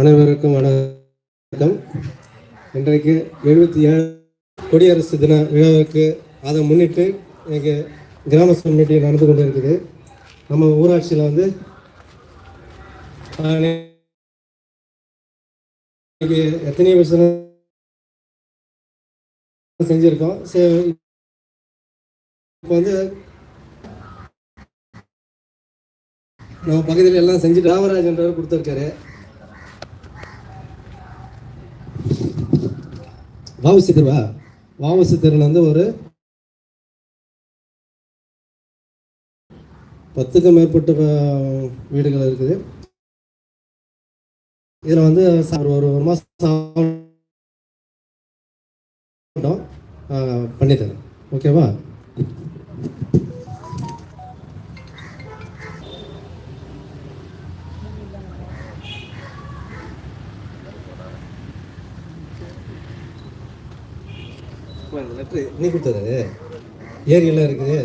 அனைவருக்கும் வணக்கம். இன்றைக்கு எழுபத்தி ஏழு குடியரசு தின விழாவுக்கு அதை முன்னிட்டு இன்னைக்கு கிராம சபை மீட்டிங் நடந்து கொண்டு இருக்குது நம்ம ஊராட்சியில் வந்து இன்னைக்கு எத்தனை வருஷம் செஞ்சுருக்கோம். சரி இப்போ வந்து நம்ம பகுதியில் எல்லாம் செஞ்சு ராமராஜன்றவர் கொடுத்துருக்காரு. வாவுசி தெருவா வாவுசி தெருவில் வந்து ஒரு பத்துக்கும் மேற்பட்ட வீடுகள் இருக்குது. இதில் வந்து ஒரு ஒரு ஒரு மாதம் பண்ணித்தரேன். ஓகேவா? இப்போ இந்த லெட்ரு நீ கொடுத்தது ஏரியெல்லாம் இருக்குது.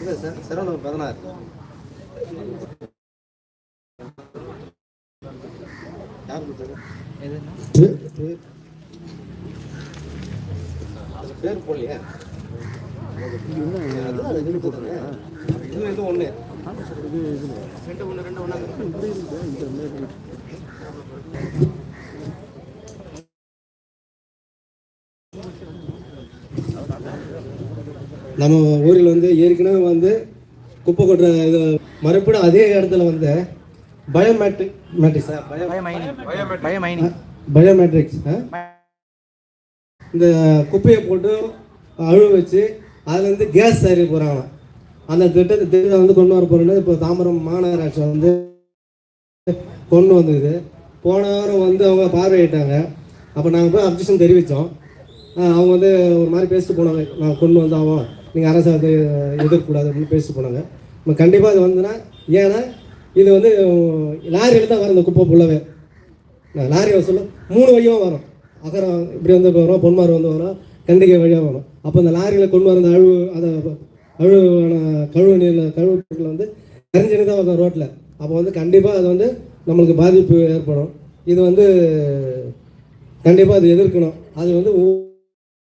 இல்லை சார் சரவணம் பதினாறு யார் கொடுத்தது பேர் போடலையா. இது. இது ஒண்ணு ரெண்டு ஒண்ணு ரெண்டு ஒண்ணா. நம்ம ஊரில் வந்து ஏற்கனவே வந்து குப்பை கொட்டுற இது மறுபடியும் அதே இடத்துல வந்து பயோமேட்ரிக் மேட்ரிக்ஸா பயோ பயமைனிங் பயோமெட்ரிக்ஸ் இந்த குப்பையை போட்டு அழுவ வச்சு அதுலேருந்து கேஸ் தயாரி போகிறாங்க. அந்த திட்டத்தை திட்டத்தை வந்து கொண்டு வர போகிறோன்னு இப்போ தாம்பரம் மாநகராட்சி வந்து கொண்டு வந்தது. போன வாரம் வந்து அவங்க பார்வையிட்டாங்க. அப்போ நாங்கள் போய் அப்ஜெக்ஷன் தெரிவித்தோம். அவங்க வந்து ஒரு மாதிரி பேசிட்டு போனாங்க. நான் கொண்டு வந்தாவோம் நீங்கள் அரசு அதை எதிர்க்கூடாது அப்படின்னு பேசிட்டு போனாங்க. நம்ம கண்டிப்பாக அது வந்துன்னா ஏன்னா இது வந்து லாரியில் தான் வரும் இந்த குப்பை ஃபுல்லாகவே நான் லாரி சொல்ல மூணு வழியாக வரும். அகரம் இப்படி வந்து வரும் பொன்மார் வந்து வரும் கண்டிகை வழியாக வரும் அப்போ அந்த லாரியில் கொண்டு வர அந்த அழுவு அந்த அழுவான கழுவு நீரில் கழுவுல வந்து கரைஞ்சினு தான் வரும் ரோட்டில் அப்போ வந்து கண்டிப்பாக அது வந்து நம்மளுக்கு பாதிப்பு ஏற்படும். இது வந்து கண்டிப்பாக அது எதிர்க்கணும். அது வந்து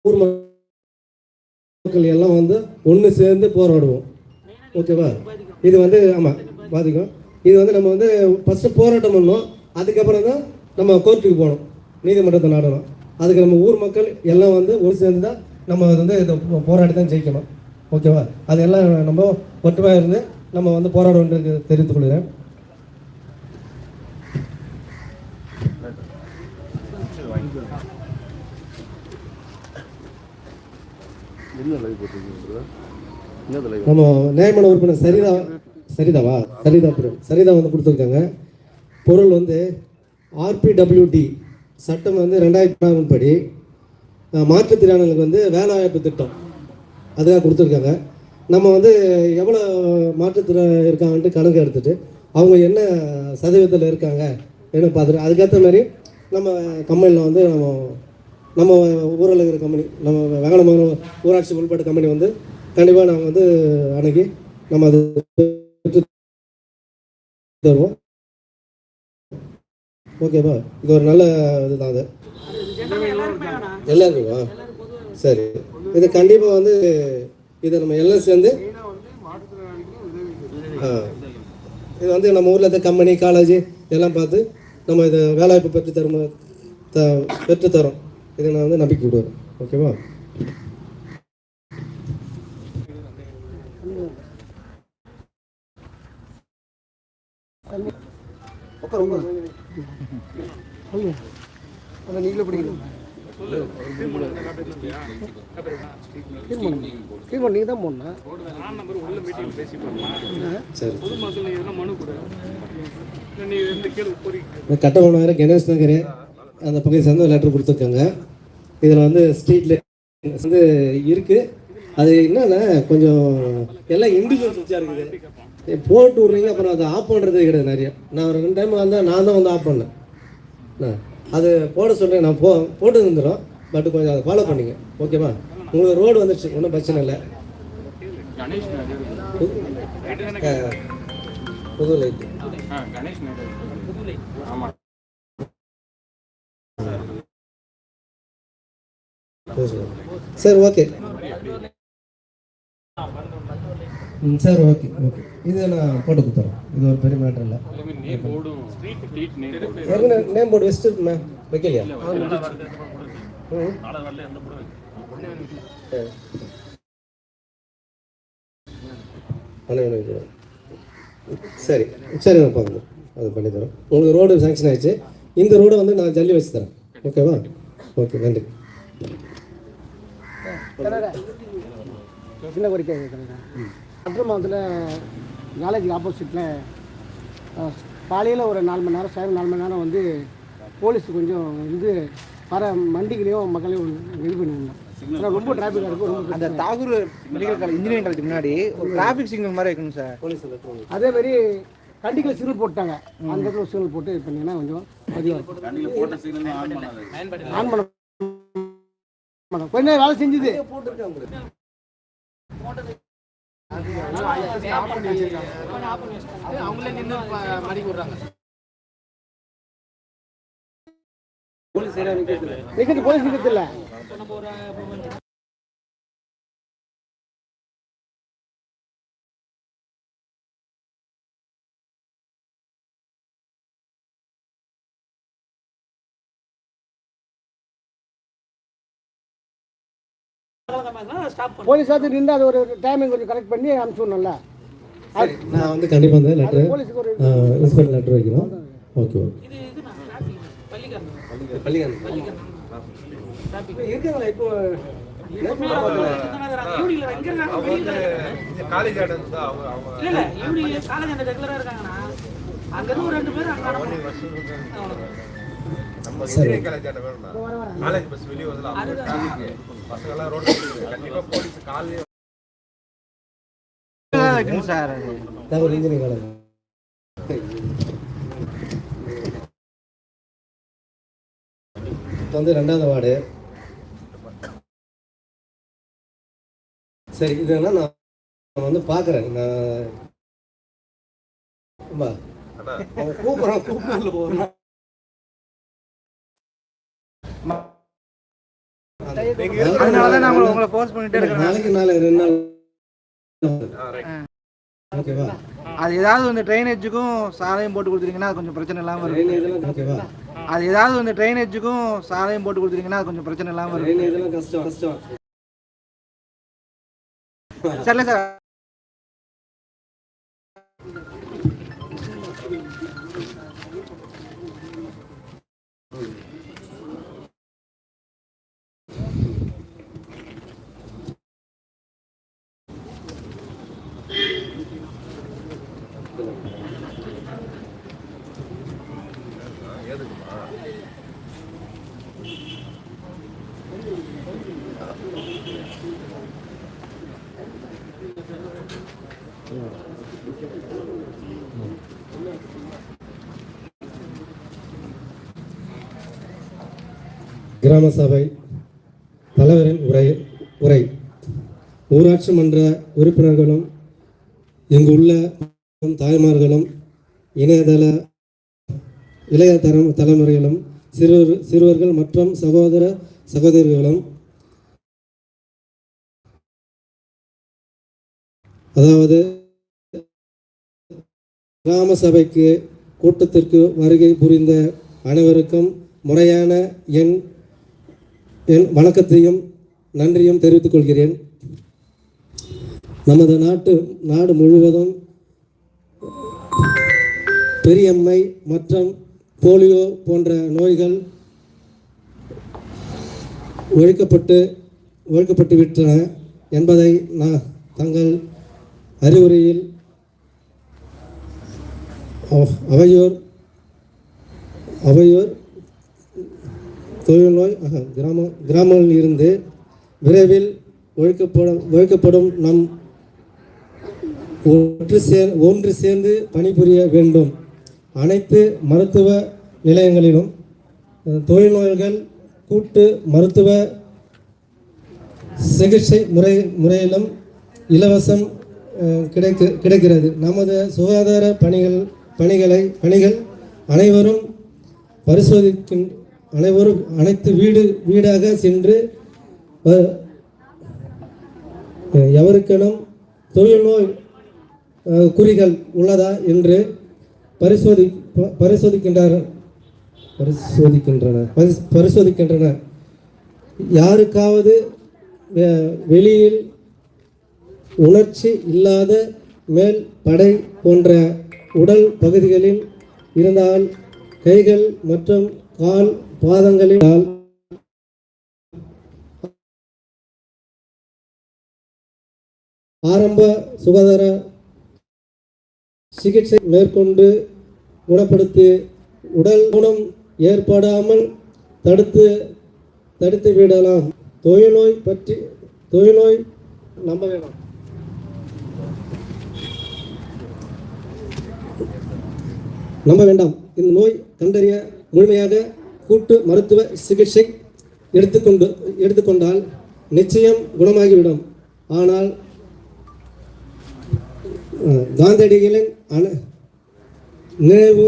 ஊர் மக்கள் எல்லாம் வந்து ஒன்று சேர்ந்து போராடுவோம். ஓகேவா? இது வந்து ஆமாம் பாதிக்கும். இது வந்து நம்ம வந்து ஃபஸ்ட்டு போராட்டம் பண்ணோம். அதுக்கப்புறம் தான் நம்ம கோர்ட்டுக்கு போகணும். நீதிமன்றத்தை நாடணும். அதுக்கு நம்ம ஊர் மக்கள் எல்லாம் வந்து ஒரு சேர்ந்து தான் நம்ம வந்து இந்த போ- போராடி தான் ஜெயிக்கணும். ஓகேவா? அதெல்லாம் நம்ம ஒற்றுமையாக இருந்து நம்ம வந்து போராடுவோம் என்று தெரிவித்துக் கொள்கிறேன். நம்ம நியாயமான உறுப்பினர் சரிதா சரிதாவா? சரிதா. சரிதா வந்து கொடுத்துருக்காங்க. பொருள் வந்து ஆர்பிடபிள்யூடி சட்டம் வந்து ரெண்டாயிரத்தி பதினாறு படி. மாற்றுத்திறனாளிகளுக்கு வந்து வேலைவாய்ப்பு திட்டம். அதுக்காக கொடுத்துருக்காங்க. நம்ம வந்து எவ்வளோ மாற்றுத்திறன் இருக்காங்கன்ட்டு கணக்கு எடுத்துட்டு அவங்க என்ன சதவீதத்தில் இருக்காங்க என்ன பார்த்துட்டு அதுக்கேற்ற மாதிரி நம்ம கம்பெனியில் வந்து நம்ம நம்ம ஊரில் இருக்கிற கம்பெனி நம்ம வெங்கடமான ஊராட்சி உள்பட்ட கம்பெனி வந்து கண்டிப்பாக நாங்கள் வந்து அன்னைக்கு நம்ம அது தருவோம். ஓகேவா? இது ஒரு நல்ல இதுதான் அது. எல்லாருக்குமா? சரி. இது கண்டிப்பாக வந்து இதை நம்ம எல்லாம் சேர்ந்து ஆ. இது வந்து நம்ம ஊரில் இருக்க கம்பெனி காலேஜ் எல்லாம் பார்த்து நம்ம இதை வேலைவாய்ப்பு பெற்று தரும் த பெற்று தரோம். இதை நான் வந்து நம்பிக்கை விடுவேன் ஓகேவா? உட்கார். உட்கார் நீங்களே பிடிக்கணும் தீர்மானம் நீங்கள் தான் போடணும் சரி கணேஷ் நகர் அந்த பக்கம் சேர்ந்து லெட்டர் கொடுத்துருக்காங்க. இதில் வந்து ஸ்ட்ரீட்ல வந்து இருக்குது அது என்னன்னா கொஞ்சம் எல்லாம் இண்டிவிஜுவல் சுவிட்சாக இருக்குது. போட்டு விட்றீங்க அப்புறம் அதை ஆஃப் பண்ணுறதே கிடையாது நிறைய. நான் ரெண்டு டைம் வந்தால் நான் தான் வந்து ஆஃப் பண்ணேன். அது போட சொல்கிறேன் நான் போ போட்டு இருந்துடும் பட் கொஞ்சம் அதை ஃபாலோ பண்ணிங்க. ஓகேவா உங்களுக்கு ரோடு வந்துடுச்சு ஒன்றும் பிரச்சனை இல்லை. புது லைட்டு சார் ஓகே ம் சார் ஓகே ஓகே. இது நான் போட்டு கொடுத்துறேன். இது ஒரு பெரிய மேட்டர் இல்லை. நேம் போர்டு வச்சுட்டு இருக்குமே வைக்கலையா? சரி. அண்ணா, எனக்கு இது. சரி சரி நான் பார்க்கணும் அது பண்ணி தரோம் உங்களுக்கு ரோடு சாங்ஷன் ஆயிடுச்சு. இந்த ரோடை வந்து நான் ஜல்லி வச்சு தரேன். ஓகேவா? ஓகே நன்றி. சின்ன கோரிக்கை கேட்குறேங்க மற்ற மாதத்தில் காலேஜுக்கு ஆப்போசிட்டில் காலையில் ஒரு நாலு மணி நேரம் சாயங்காலம் நாலு மணி நேரம் வந்து போலீஸ் கொஞ்சம் வந்து வர மண்டிகளையும் மக்களையும் இது பண்ணிருந்தோம் ஏன்னா ரொம்ப டிராஃபிக்காக இருக்கும் அந்த Tagore medical college engineering college முன்னாடி ஒரு டிராஃபிக் சிக்னல் மாதிரி வைக்கணும் சார். அதே மாதிரி கண்டிக்கில் சிக்னல் போட்டாங்க. அந்த இடத்துல சிக்னல் போட்டு இது பண்ணீங்கன்னா கொஞ்சம் பதிவாக இருக்கும் ஆன் பண்ண- கொஞ்ச நேரம் வேலை செஞ்சுது. நிக்கிறது போலீஸ் நிக்கிறது இல்ல? போலீஸ் வந்து நின்று அது ஒரு டைமிங் கொஞ்சம் கரெக்ட் பண்ணி அனுப்பிச்சுடணும்ல. நான் வந்து கண்டிப்பாக வந்து ஒரு இன்ஸ்பெக்டர் லெட்டர் வைக்கிறோம். ஓகே ஓகே இருக்காங்களா இப்போ? காலேஜ் காலேஜ் ரெண்டு பேர் இன்ஜினியரிங் காலேஜ் அட்டன் வேணும்னா காலேஜ் பஸ் வெளியே வந்து பசங்க எல்லாம் ரோட்ல கண்டிப்பா போலீஸ் சார். காலேஜ் வந்து ரெண்டாவது வார்டு. சரி இதெல்லாம் நான் வந்து பார்க்குறேன். நான் கூப்பிட்றான் கூப்பிடல போகிறேன் அதனால தான் நாங்கள் உங்களை ஃபோர்ஸ் பண்ணிட்டே இருக்கிறோம் நாளைக்கு நாளை ரெண்டு நாள். ஓகேவா? அது ஏதாவது வந்து ட்ரைனேஜுக்கும் சாலையும் போட்டு கொடுத்துட்டீங்கன்னா அது கொஞ்சம் பிரச்சனை இல்லாமல் இருக்கும். ஓகேவா? அது ஏதாவது வந்து ட்ரைனேஜுக்கும் சாலையும் போட்டு கொடுத்துட்டீங்கன்னா அது கொஞ்சம் பிரச்சனை இல்லாமல் இருக்கும். கஷ்டம் கஷ்டம். சரில சார். கிராம சபை தலைவரின் உரை உரை. ஊராட்சி மன்ற உறுப்பினர்களும் இங்கு உள்ள தாய்மார்களும் இணையதள இளைய தரம் தலைமுறைகளும் சிறுவர் சிறுவர்கள் மற்றும் சகோதர சகோதரிகளும் அதாவது கிராம சபைக்கு கூட்டத்திற்கு வருகை புரிந்த அனைவருக்கும் முறையான என் என் வணக்கத்தையும் நன்றியும் தெரிவித்துக் கொள்கிறேன். நமது நாட்டு நாடு முழுவதும் பெரியம்மை மற்றும் போலியோ போன்ற நோய்கள் ஒழிக்கப்பட்டு ஒழிக்கப்பட்டு விட்டன என்பதை நான் தங்கள் அறிவுரையில் அவையோர் அவையோர் தொழில்நோய் கிராமம் கிராம கிராமங்களில் இருந்து விரைவில் ஒழிக்கப்படும் ஒழிக்கப்படும் நம் ஒன்று சேர் ஒன்று சேர்ந்து பணிபுரிய வேண்டும். அனைத்து மருத்துவ நிலையங்களிலும் தொழில்நோய்கள் கூட்டு மருத்துவ சிகிச்சை முறை முறையிலும் இலவசம் கிடைக்க கிடைக்கிறது. நமது சுகாதார பணிகள் பணிகளை பணிகள் அனைவரும் பரிசோதிக்கின் அனைவரும் அனைத்து வீடு வீடாக சென்று எவருக்கெனும் தொழில்நோய் நோய் குறிகள் உள்ளதா என்று பரிசோதி ப- பரிசோதிக்கின்றார்கள் பரிசோதிக்கின்றனர் பரிசோதிக்கின்றனர். யாருக்காவது வெ- வெளியில் உணர்ச்சி இல்லாத மேல் படை போன்ற உடல் பகுதிகளில் இருந்தால் கைகள் மற்றும் கால் பாதங்களில் ஆரம்ப சுகாதார சிகிச்சை மேற்கொண்டு குணப்படுத்தி உடல் குணம் ஏற்படாமல் தடுத்து தடுத்து விடலாம். தொழில்நோய் பற்றி தொழில்நோய் நம்ப வேணாம். நம்ப வேண்டாம். இந்த நோய் கண்டறிய முழுமையாக கூட்டு மருத்துவ சிகிச்சை எடுத்துக்கொண்டு எடுத்துக்கொண்டால் நிச்சயம் குணமாகிவிடும். ஆனால் காந்தடிகளின் காந்தியடிகளின் அணு நினைவு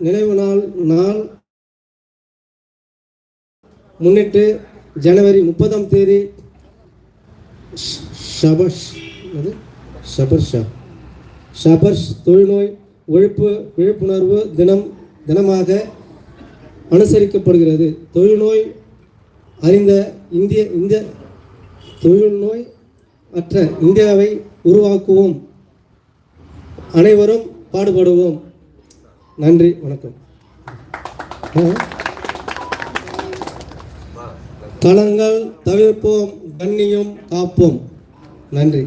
நினைவு நாள் நாள் முன்னிட்டு ஜனவரி முப்பதாம் தேதி சபர்ஷ் அது? ஷபர்ஷா ஷபர்ஷ் தொழுநோய் ஒழிப்பு விழிப்புணர்வு தினம் தினமாக அனுசரிக்கப்படுகிறது. தொழுநோய் அறிந்த இந்திய இந்த தொழுநோய் அற்ற இந்தியாவை உருவாக்குவோம். அனைவரும் பாடுபடுவோம். நன்றி வணக்கம். ஆ. களங்கள் தவிர்ப்போம் கண்ணியும் காப்போம். நன்றி.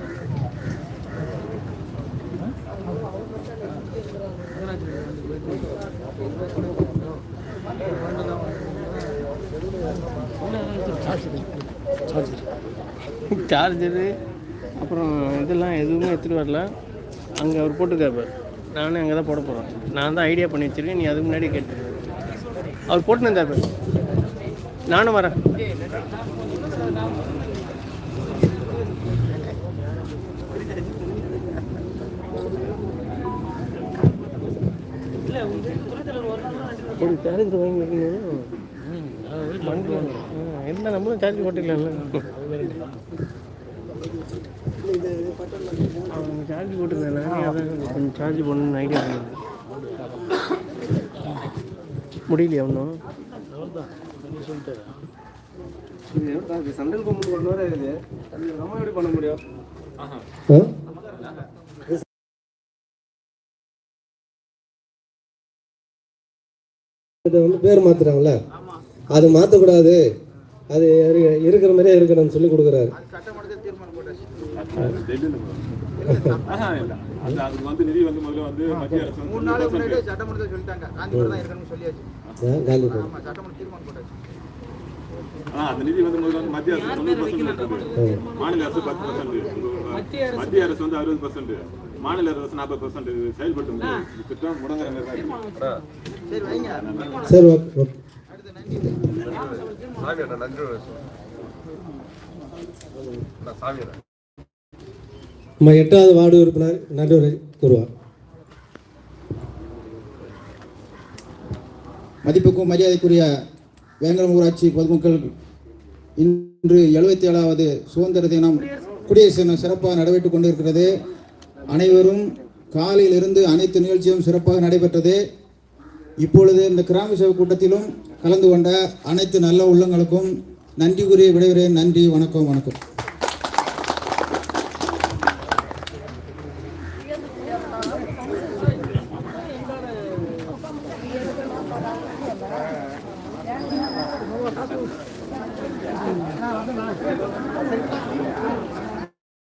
சார்ஜரு அப்புறம் இதெல்லாம் எதுவுமே எடுத்துகிட்டு வரல. அங்கே அவர் போட்டிருக்காரு பாரு. நானே அங்கே தான் போட போகிறேன் நான் தான் ஐடியா பண்ணி வச்சிருக்கேன் நீ அதுக்கு முன்னாடி கேட்டு. அவர் போட்டுன்னு நானும் வரேன். ஒரு சார்ஜர் வாங்கி. வைக்கணும் என்ன நம்மளும் சார்ஜ் போட்டுக்கலாம்ல. அவங்க சார்ஜ் போட்டுருந்தேன் கொஞ்சம் சார்ஜ் பண்ணணும்னு ஐடியா பண்ணது முடியலையா ஒன்றும் சண்டல் கொண்டு நம்ம எப்படி பண்ண முடியும் இதை வந்து பேர் மாத்துறாங்கல்ல? அது மாற்றக்கூடாது அது இரு- இருக்கிற மாதிரியே இருக்கணும்னு சொல்லி கொடுக்குறாரு. அந்த நிதி வந்து முதல்ல வந்து மத்திய அரசு தொண்ணூறு பர்சன்ட் மாநில அரசு பத்து பர்சன்ட் மத்திய அரசு வந்து அறுபது பர்சன்ட் மாநில அரசு நாற்பது பர்சன்ட் செயல்பட்டு திட்டம் முடங்குற மாதிரி சரி ஓகே சாமி நன்றி. சாமி நம்ம எட்டாவது வார்டு உறுப்பினர் நடுவரை கூறுவார். மதிப்புக்கும் மரியாதைக்குரிய வேங்கடம் ஊராட்சி பொதுமக்கள் இன்று எழுபத்தி ஏழாவது சுதந்திர தினம் குடியரசு தினம் சிறப்பாக நடைபெற்றுக் கொண்டிருக்கிறது. அனைவரும் காலையிலிருந்து அனைத்து நிகழ்ச்சியும் சிறப்பாக நடைபெற்றது. இப்பொழுது இந்த கிராம சபை கூட்டத்திலும் கலந்து கொண்ட அனைத்து நல்ல உள்ளங்களுக்கும் நன்றி கூறிய விடைகிறேன் நன்றி வணக்கம் வணக்கம்.